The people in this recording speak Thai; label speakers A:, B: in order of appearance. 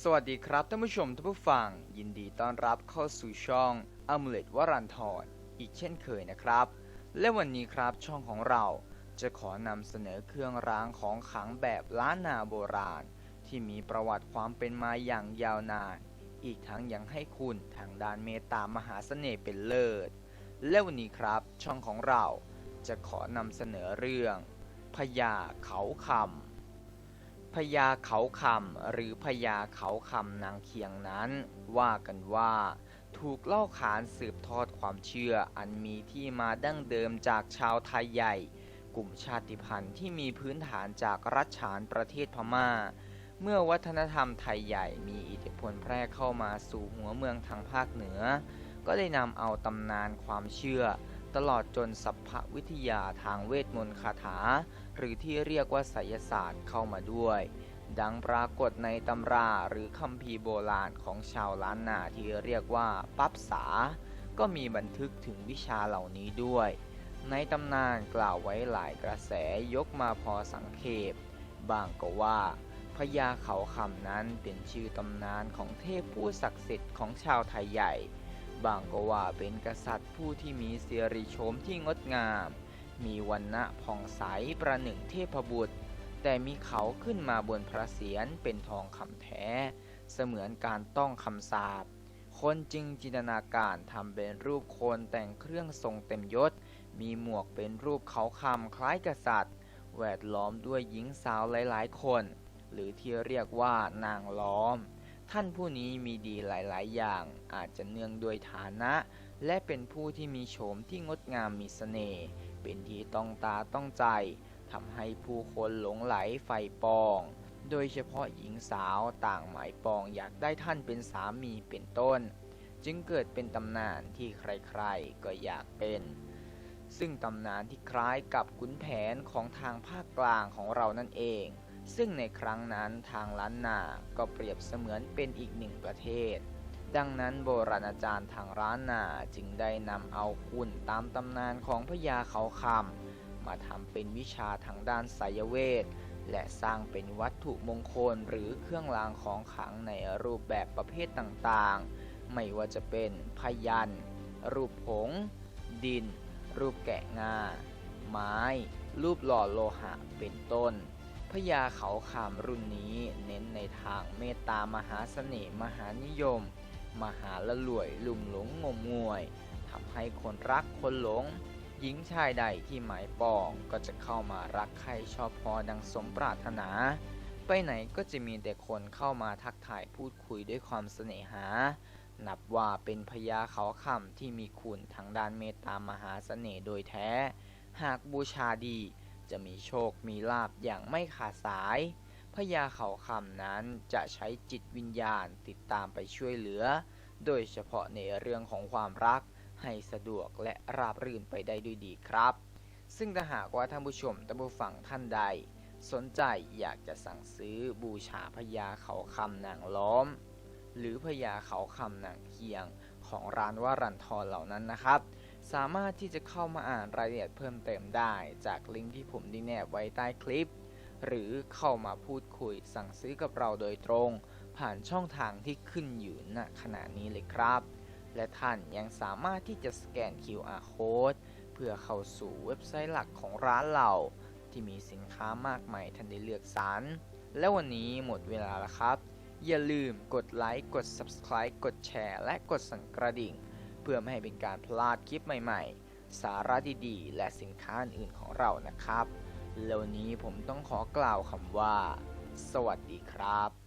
A: สวัสดีครับท่านผู้ชมทุกผู้ฟัง ยินดีต้อนรับเข้าสู่ช่องอ m u l e t วรันทรอีกเช่นเคยนะครับ และวันนี้ครับช่องของเราจะขอนำเสนอเครื่องรางของขลังแบบล้านนาโบราณ ที่มีประวัติความเป็นมาอย่างยาวนาน อีกทั้งยังให้คุณทางด้านเมตตามหาเสน่ห์เป็นเลิศ และวันนี้ครับช่องของเราจะขอนำเสนอเรื่องพญาเขาคำ พญาเขาคำหรือพญาเขาคำนางเคียงนั้น ว่ากันว่า ถูกเล่าขานสืบทอดความเชื่ออันมีที่มาดั้งเดิมจากชาวไทยใหญ่ กลุ่มชาติพันธุ์ที่มีพื้นฐานจากรัชฉานประเทศพม่า เมื่อวัฒนธรรมไทยใหญ่มีอิทธิพลแพร่เข้ามาสู่หัวเมืองทางภาคเหนือ ก็ได้นำเอาตำนานความเชื่อ ตลอดจนสัพพวิทยาทางเวทมนต์คาถา หรือที่เรียกว่าไสยศาสตร์เข้ามาด้วย ดังปรากฏในตำราหรือคัมภีร์โบราณของชาวล้านนาที่เรียกว่าปั๊บสา ก็มีบันทึกถึงวิชาเหล่านี้ด้วย ในตำนานกล่าวไว้หลายกระแสยกมาพอสังเขปบางก็ว่าพญาเขาคำนั้นเป็นชื่อตำนานของเทพผู้ศักดิ์สิทธิ์ของชาวไทยใหญ่ บางก็ว่าเป็นกษัตริย์ผู้ที่มีเสียริโฉมที่งดงาม มีวันณะผ่องใสประหนึ่งเทพบุตร แต่มีเขาขึ้นมาบนพระเศียรเป็นทองคำแท้ เสมือนการต้องคำสาปคนจึงจินตนาการทำเป็นรูปคนแต่งเครื่องทรงเต็มยศ มีหมวกเป็นรูปเขาคำคล้ายกษัตริย์ แวดล้อมด้วยหญิงสาวหลายๆ คน หรือที่เรียกว่านางล้อม ท่านผู้นี้มีดีหลาย ๆ อย่างอาจจะเนื่องด้วยฐานะ และเป็นผู้ที่มีโฉมที่งดงามมีเสน่ห์เป็นที่ต้องตาต้องใจทำให้ผู้คนหลงไหลใฝ่ปอง โดยเฉพาะหญิงสาวต่างหมายปองอยากได้ท่านเป็นสามีเป็นต้น จึงเกิดเป็นตำนานที่ใครๆก็อยากเป็น ซึ่งตำนานที่คล้ายกับขุนแผนของทางภาคกลางของเรานั่นเอง ซึ่งในครั้งนั้นทางล้านนา ก็เปรียบเสมือนเป็นอีกหนึ่งประเทศ ดังนั้นโบราณอาจารย์ทางร้านนาจึงได้นำเอาคุณตามตำนานของพญาเขาคำมาทำเป็นวิชาทางด้านไสยเวท และสร้างเป็นวัตถุมงคลหรือเครื่องรางของขลังในรูปแบบประเภทต่างๆ ไม่ว่าจะเป็นพยัน รูปผง ดิน รูปแกะงา ไม้ รูปหล่อโลหะเป็นต้นพญาเขาขามรุ่นนี้เน้นในทางเมตตามหาเสน่ห์มหานิยม มหาละลวยลุ่มหลงงมงวยทำให้คนรักคนหลง หญิงชายใดที่หมายปองก็จะเข้ามารักใครชอบพอดังสมปรารถนา ไปไหนก็จะมีแต่คนเข้ามาทักทายพูดคุยด้วยความเสน่หา นับว่าเป็นพญาเขาคำที่มีคุณทางด้านเมตตามหาเสน่ห์โดยแท้ หากบูชาดีจะมีโชคมีลาบอย่างไม่ขาดสาย พญาเขาคำนั้นจะใช้จิตวิญญาณติดตามไปช่วยเหลือ โดยเฉพาะในเรื่องของความรักให้สะดวกและราบรื่นไปได้ด้วยดีครับ ซึ่งถ้าหากว่าท่านผู้ชมท่านผู้ฟังท่านใด สนใจอยากจะสั่งซื้อบูชาพญาเขาคำนางล้อม หรือพญาเขาคำนางเคียงของร้านวรันทรเหล่านั้นนะครับ สามารถที่จะเข้ามาอ่านรายละเอียดเพิ่มเติมได้จากลิงก์ที่ผมได้แนบไว้ใต้คลิป หรือเข้ามาพูดคุยสั่งซื้อกับเราโดยตรง ผ่านช่องทางที่ขึ้นอยู่ณขณะนี้เลยครับ และท่านยังสามารถที่จะสแกน QR code เพื่อเข้าสู่เว็บไซต์หลักของร้านเราที่มีสินค้ามากมายท่านได้เลือกสรรและวันนี้หมดเวลาแล้วครับ อย่าลืมกดไลค์กด Subscribe กดแชร์ และกดสั่นกระดิ่ง เพื่อไม่ให้เป็นการพลาดคลิปใหม่ๆ สาระดีๆ และสินค้าอื่นๆของเรานะครับ แล้ววันนี้ผมต้องขอกล่าวคำว่า สวัสดีครับ